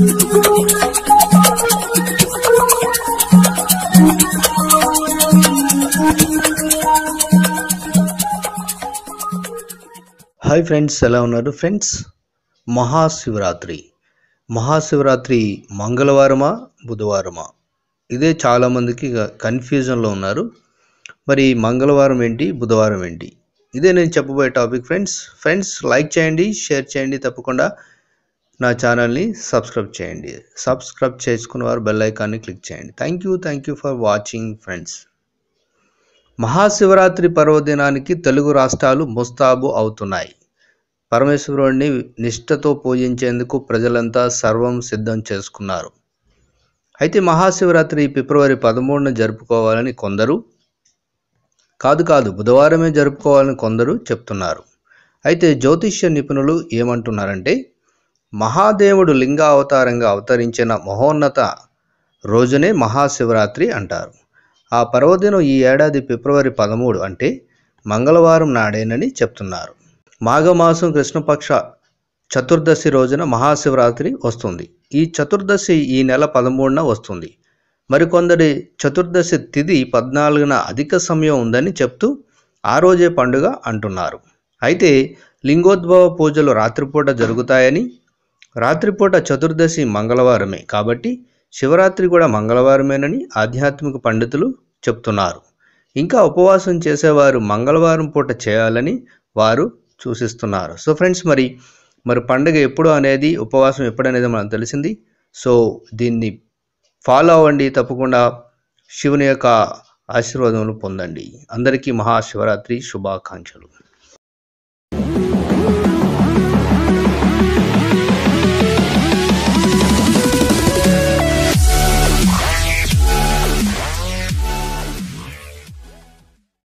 Hi friends ఎలా ఉన్నారు? Friends Mahashivratri. Mahashivratri మంగళవారమా బుధవారమా? ఇదే చాలామందికి కన్ఫ్యూజన్లో ఉన్నారు. మరి మంగళవారం ఏంటి బుధవారం ఏంటి? ఇదే నేను చెప్పబోయే టాపిక్ ఫ్రెండ్స్. ఫ్రెండ్స్ లైక్ చేయండి షేర్ చేయండి తప్పకుండా. నా ఛానల్ని సబ్స్క్రైబ్ చేయండి. సబ్స్క్రైబ్ చేసుకున్న వారు బెల్ ఐకాన్ని క్లిక్ చేయండి. Thank you thank you for watching friends Mahashivratri పర్వదినానికి Telugu రాష్ట్రాలు ముస్తాబు అవుతున్నాయి. పరమేశ్వరుడిని నిష్ఠతో పూజించేందుకు ప్రజలంతా సర్వం సిద్ధం చేసుకున్నారు. అయితే మహాశివరాత్రి ఫిబ్రవరి పదమూడున జరుపుకోవాలని కొందరు కాదు కాదు బుధవారమే జరుపుకోవాలని కొందరు చెప్తున్నారు. అయితే జ్యోతిష్య నిపుణులు ఏమంటున్నారంటే మహాదేవుడు లింగావతారంగా అవతరించిన మహోన్నత రోజునే మహాశివరాత్రి అంటారు. ఆ పర్వదినం ఈ ఏడాది ఫిబ్రవరి పదమూడు అంటే మంగళవారం నాడేనని చెప్తున్నారు. మాఘమాసం కృష్ణపక్ష చతుర్దశి రోజున మహాశివరాత్రి వస్తుంది. ఈ చతుర్దశి ఈ నెల పదమూడున వస్తుంది. మరికొందరి చతుర్దశి తిథి పద్నాలుగున అధిక సమయం ఉందని చెప్తూ ఆ రోజే పండుగ అంటున్నారు. అయితే లింగోద్భవ పూజలు రాత్రిపూట జరుగుతాయని రాత్రిపూట చతుర్దశి మంగళవారమే కాబట్టి శివరాత్రి కూడా మంగళవారమేనని ఆధ్యాత్మిక పండితులు చెప్తున్నారు. ఇంకా ఉపవాసం చేసేవారు మంగళవారం పూట చేయాలని వారు సూచిస్తున్నారు. సో ఫ్రెండ్స్ మరి మరి పండుగ ఎప్పుడు అనేది ఉపవాసం ఎప్పుడనేది మనకు తెలిసింది. సో దీన్ని ఫాలో అవ్వండి తప్పకుండా శివుని యొక్క ఆశీర్వాదములు పొందండి. అందరికీ మహాశివరాత్రి శుభాకాంక్షలు.